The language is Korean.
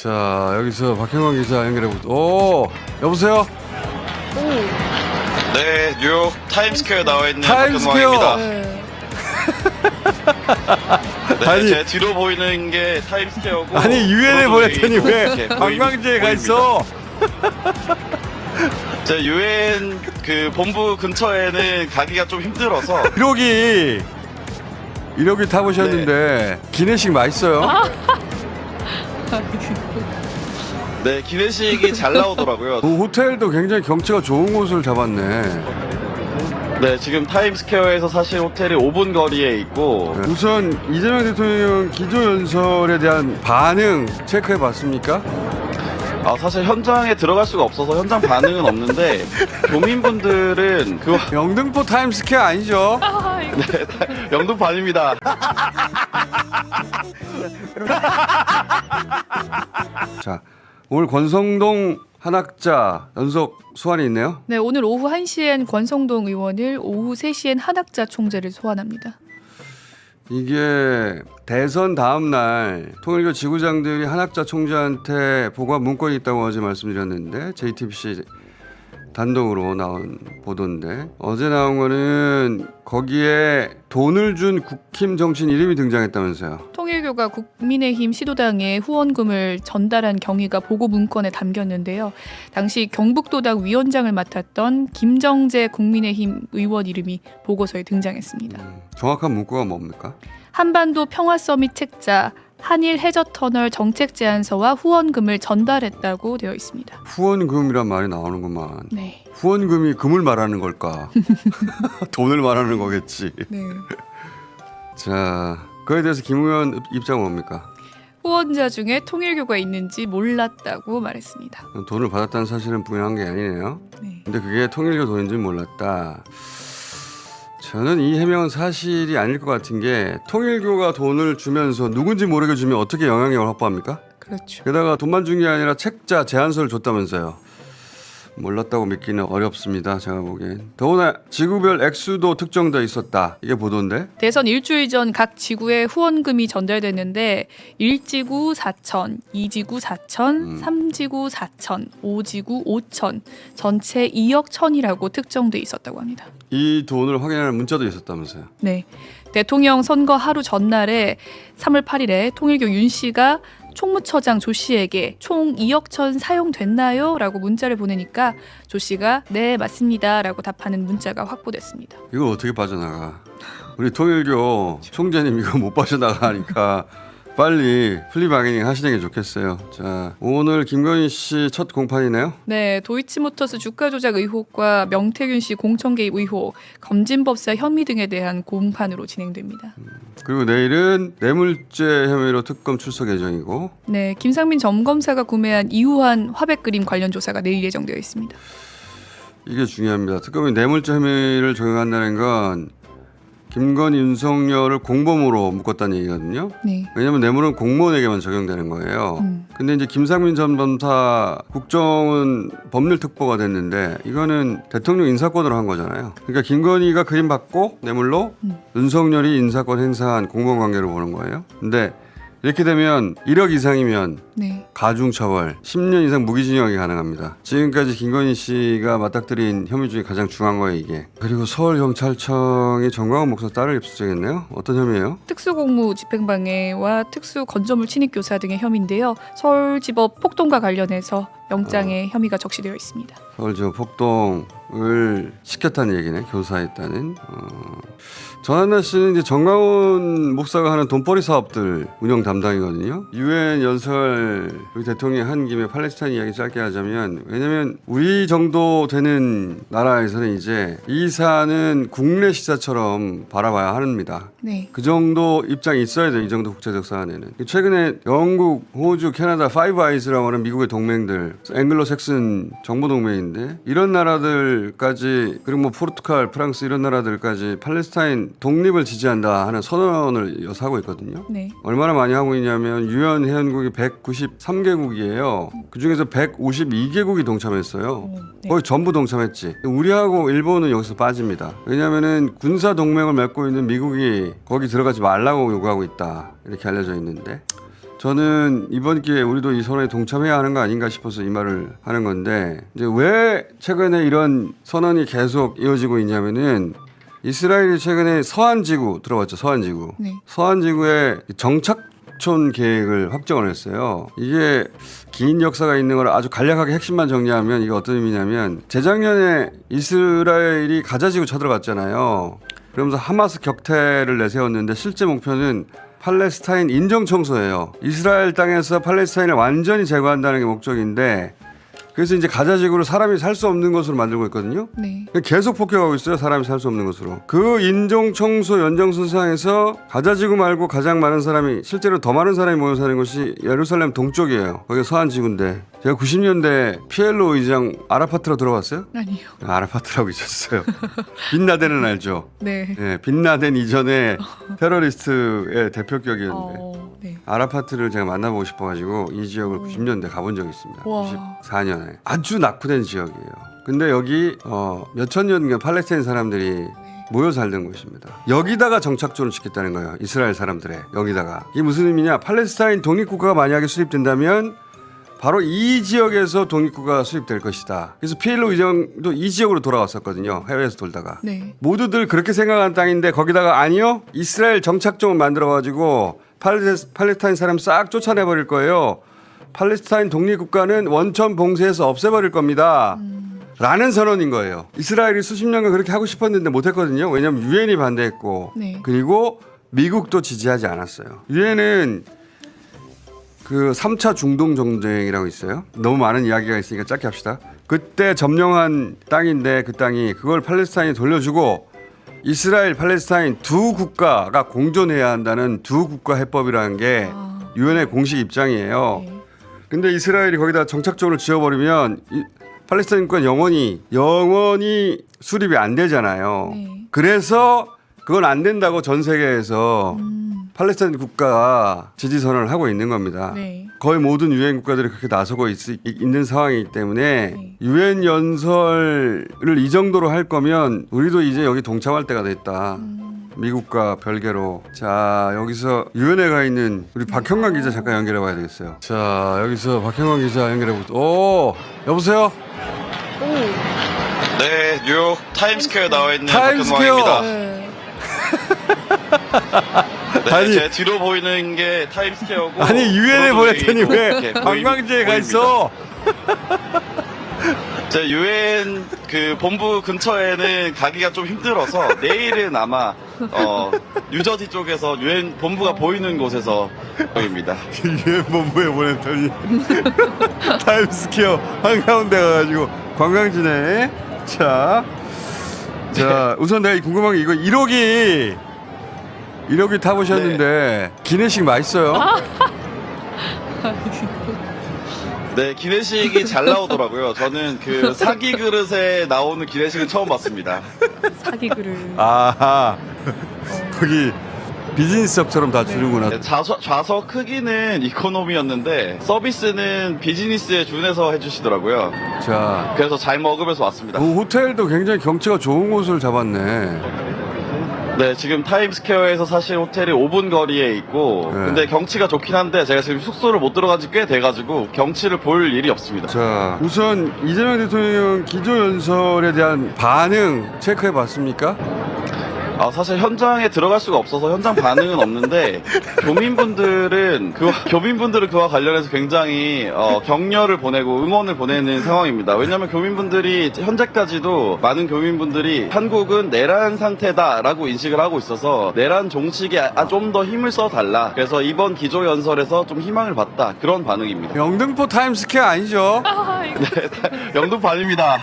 자 여기서 박형광 기자 연결해 보죠. 오 여보세요. 네, 뉴욕 타임스퀘어 나와 있는 타임스퀘어! 박근광입니다. 네. 네, 아니. 제 뒤로 보이는 게 타임스퀘어고 아니 유엔에 저도 보냈더니 이렇게 왜 보입- 관광지에 가 보입니다. 있어? 제 유엔 그 본부 근처에는 가기가 좀 힘들어서 1호기 1호기 타보셨는데 기내식 맛있어요? 네 기내식이 잘 나오더라고요. 그 호텔도 굉장히 경치가 좋은 곳을 잡았네. 네, 지금 타임스퀘어에서 사실 호텔이 5분 거리에 있고 우선 이재명 대통령 기조연설에 대한 반응 체크해 봤습니까? 아, 사실 현장에 들어갈 수가 없어서 현장 반응은 없는데 교민분들은 그 영등포 타임스퀘어 아니죠? 네, 다- 영등반입니다. 자, 오늘 권성동 한학자 연속 소환이 있네요. 네, 오늘 오후 1시엔 권성동 의원을 오후 3시엔 한학자 총재를 소환합니다. 이게 대선 다음 날 통일교 지구장들이 한학자 총재한테 보고한 문건이 있다고 어제 말씀드렸는데 JTBC 단독으로 나온 보도인데 어제 나온 거는 거기에 돈을 준 국힘 정치인 이름이 등장했다면서요. 통일교가 국민의힘 시도당에 후원금을 전달한 경위가 보고 문건에 담겼는데요. 당시 경북도당 위원장을 맡았던 김정재 국민의힘 의원 이름이 보고서에 등장했습니다. 음, 정확한 문구가 뭡니까? 한반도 평화 서밋 책자 한일 해저 터널 정책 제안서와 후원금을 전달했다고 되어 있습니다. 후원금이란 말이 나오는구만. 네. 후원금이 금을 말하는 걸까? 돈을 말하는 거겠지. 네. 자, 그에 대해서 김 의원 입장은 뭡니까? 후원자 중에 통일교가 있는지 몰랐다고 말했습니다. 돈을 받았다는 사실은 부인한 게 아니네요. 네. 근데 그게 통일교 돈인지 몰랐다. 저는 이 해명은 사실이 아닐 것 같은 게 통일교가 돈을 주면서 누군지 모르게 주면 어떻게 영향력을 확보합니까? 그렇죠. 게다가 돈만 준 게 아니라 책자 제안서를 줬다면서요. 몰랐다고 믿기는 어렵습니다. 제가 보기엔. 더구나 지구별 액수도 특정돼 있었다. 이게 보도인데. 대선 일주일 전 각 지구에 후원금이 전달됐는데 1지구 4천, 2지구 4천, 음. 3지구 4천, 5지구 5천, 전체 2억 천이라고 특정돼 있었다고 합니다. 이 돈을 확인하는 문자도 있었다면서요. 네. 대통령 선거 하루 전날에 3월 8일에 통일교 윤 씨가 총무처장 조 씨에게 총 2억 천 사용됐나요? 라고 문자를 보내니까 조 씨가 네 맞습니다 라고 답하는 문자가 확보됐습니다. 이걸 어떻게 빠져나가? 우리 통일교 총재님 이거 못 빠져나가니까 빨리 플리바게닝 하시는 게 좋겠어요. 자, 오늘 김건희 씨 첫 공판이네요. 네, 도이치모터스 주가 조작 의혹과 명태균 씨 공천 개입 의혹, 검진법사 혐의 등에 대한 공판으로 진행됩니다. 그리고 내일은 뇌물죄 혐의로 특검 출석 예정이고 네, 김상민 점검사가 구매한 이후한 화백 그림 관련 조사가 내일 예정되어 있습니다. 이게 중요합니다. 특검이 뇌물죄 혐의를 적용한다는 건 김건희, 윤석열을 공범으로 묶었다는 얘기거든요. 네. 왜냐하면 뇌물은 공무원에게만 적용되는 거예요. 음. 근데 이제 김상민 전 검사 국정은 법률 특보가 됐는데 이거는 대통령 인사권으로 한 거잖아요. 그러니까 김건희가 그림 받고 뇌물로 음. 윤석열이 인사권 행사한 공무원 관계로 보는 거예요. 근데 이렇게 되면 1억 이상이면 네. 가중처벌 10년 이상 무기징역이 가능합니다. 지금까지 김건희 씨가 맞닥뜨린 혐의 중에 가장 중요한 거예요 이게. 그리고 서울경찰청이 정광훈 목사 딸을 입수했네요. 어떤 혐의예요? 특수공무 집행방해와 특수 건조물 침입 교사 등의 혐의인데요. 서울지법 폭동과 관련해서 영장에 혐의가 적시되어 있습니다. 서울지법 폭동을 시켰다는 얘기네 교사했다는 어. 전한나 씨는 이제 정광훈 목사가 하는 돈벌이 사업들 운영 담당이거든요 유엔 연설 우리 대통령이 한 김에 팔레스타인 이야기 짧게 하자면 왜냐면 우리 정도 되는 나라에서는 이제 이 사안은 국내 시사처럼 바라봐야 합니다 네. 그 정도 입장이 있어야 돼요. 이 정도 국제적 사안에는. 최근에 영국, 호주, 캐나다, 파이브 아이즈라고 하는 미국의 동맹들, 앵글로 색슨 정보 동맹인데 이런 나라들까지 그리고 뭐 포르투갈, 프랑스 이런 나라들까지 팔레스 타인 독립을 지지한다 하는 선언을 여서 하고 있거든요. 네. 얼마나 많이 하고 있냐면 유엔 회원국이 193개국이에요. 그 중에서 152개국이 동참했어요. 어, 네. 거의 전부 동참했지. 우리하고 일본은 여기서 빠집니다. 왜냐하면은 군사 동맹을 맺고 있는 미국이 거기 들어가지 말라고 요구하고 있다. 이렇게 알려져 있는데 저는 이번 기회에 우리도 이 선언에 동참해야 하는 거 아닌가 싶어서 이 말을 하는 건데 이제 왜 최근에 이런 선언이 계속 이어지고 있냐면은 이스라엘이 최근에 서한 지구 들어봤죠 서한 지구 네. 서한 지구에 정착촌 계획을 확정을 했어요. 이게 긴 역사가 있는 걸 아주 간략하게 핵심만 정리하면 이게 어떤 의미냐면 재작년에 이스라엘이 가자 지구 쳐들어갔잖아요. 그러면서 하마스 격퇴를 내세웠는데 실제 목표는 팔레스타인 인정 청소예요. 이스라엘 땅에서 팔레스타인을 완전히 제거한다는 게 목적인데 그래서 이제 가자 지구를 사람이 살 수 없는 것으로 만들고 있거든요. 네. 계속 폭격하고 있어요. 사람이 살 수 없는 것으로. 그 인종 청소 연장선상에서 가자지구 말고 가장 많은 사람이 실제로 더 많은 사람이 모여 사는 곳이 예루살렘 동쪽이에요. 거기 서한 지구인데 제가 90년대 피엘로 의장 아라파트로 들어봤어요? 아니요. 아라파트라고 있었어요. 빈라덴은 알죠. 네. 네, 빈라덴 이전에 테러리스트의 대표격이었는데 어, 네. 아라파트를 제가 만나보고 싶어가지고 이 지역을 90년대 가본 적이 있습니다. 와. 94년에 아주 낙후된 지역이에요. 근데 여기 어, 몇천 년간 팔레스타인 사람들이 모여 살던 곳입니다. 여기다가 정착존을 짓겠다는 거예요. 이스라엘 사람들의 여기다가 이게 무슨 의미냐? 팔레스타인 독립국가가 만약에 수립된다면 바로 이 지역에서 독립국가가 수립될 것이다. 그래서 피엘로 의장도 이 지역으로 돌아왔었거든요. 해외에서 돌다가. 네. 모두들 그렇게 생각하는 땅인데 거기다가 아니요 이스라엘 정착점을 만들어 가지고 팔레스타인 사람 싹 쫓아내 버릴 거예요. 팔레스타인 독립국가는 원천 봉쇄해서 없애버릴 겁니다. 라는 선언인 거예요. 이스라엘이 수십 년간 그렇게 하고 싶었는데 못했거든요. 왜냐하면 유엔이 반대했고 네. 그리고 미국도 지지하지 않았어요. 유엔은 그 3차 중동 전쟁이라고 있어요. 너무 많은 이야기가 있으니까 짧게 합시다. 그때 점령한 땅인데 그 땅이 그걸 팔레스타인이 돌려주고 이스라엘 팔레스타인 두 국가가 공존해야 한다는 두 국가 해법이라는 게 아. 유엔의 공식 입장이에요. 네. 근데 이스라엘이 거기다 정착적으로 지어버리면 이, 팔레스타인 국가 영원히 영원히 수립이 안 되잖아요. 네. 그래서 그건 안 된다고 전 세계에서 음. 팔레스타인 국가가 지지 선언을 하고 있는 겁니다. 네. 거의 모든 유엔 국가들이 그렇게 나서고 있, 는 상황이기 때문에 네. 유엔 연설을 이 정도로 할 거면 우리도 이제 여기 동참할 때가 됐다. 음. 미국과 별개로 자 여기서 유엔에 가 있는 우리 박형관 기자 잠깐 연결해 봐야 되겠어요. 자 여기서 박형관 기자 연결해 보죠. 오 여보세요. 오. 네, 뉴욕 타임스퀘어에 나와 있는 타임스퀘어! 박근광입니다. 네. 네, 아니. 제 뒤로 보이는 게 타임스퀘어고 아니 유엔에 보냈더니 왜 관광지에 가. 있어? 제 유엔 그 본부 근처에는 가기가 좀 힘들어서 내일은 아마 어 뉴저지 쪽에서 유엔 본부가 보이는 곳에서 보입니다. 유엔 본부에 보냈더니 타임스퀘어 한가운데 가가지고 관광지네. 자, 자 우선 내가 궁금한 게 이거 1호기 1호기 타보셨는데 기내식 맛있어요? 네, 기내식이 잘 나오더라고요. 저는 그 사기 그릇에 나오는 기내식은 처음 봤습니다. 사기 그릇. 아하 거기 비즈니스석처럼 다 주는구나. 네, 좌석, 좌석 크기는 이코노미였는데 서비스는 비즈니스에 준해서 해주시더라고요. 자, 그래서 잘 먹으면서 왔습니다. 그 호텔도 굉장히 경치가 좋은 곳을 잡았네. 네, 지금 타임스퀘어에서 사실 호텔이 5분 거리에 있고, 네. 근데 경치가 좋긴 한데 제가 지금 숙소를 못 들어간 지 꽤 돼가지고 경치를 볼 일이 없습니다. 자, 우선 이재명 대통령 기조연설에 대한 반응 체크해 봤습니까? 아, 사실 현장에 들어갈 수가 없어서 현장 반응은 없는데, 교민분들은, 그, 교민분들은 그와 관련해서 굉장히, 어, 격려를 보내고 응원을 보내는 상황입니다. 왜냐면 교민분들이 현재까지도 많은 교민분들이 한국은 내란 상태다라고 인식을 하고 있어서 내란 종식에 아, 좀더 힘을 써달라. 그래서 이번 기조연설에서 좀 희망을 봤다. 그런 반응입니다. 영등포 타임스퀘어 아니죠? 아, 이거 영등반입니다.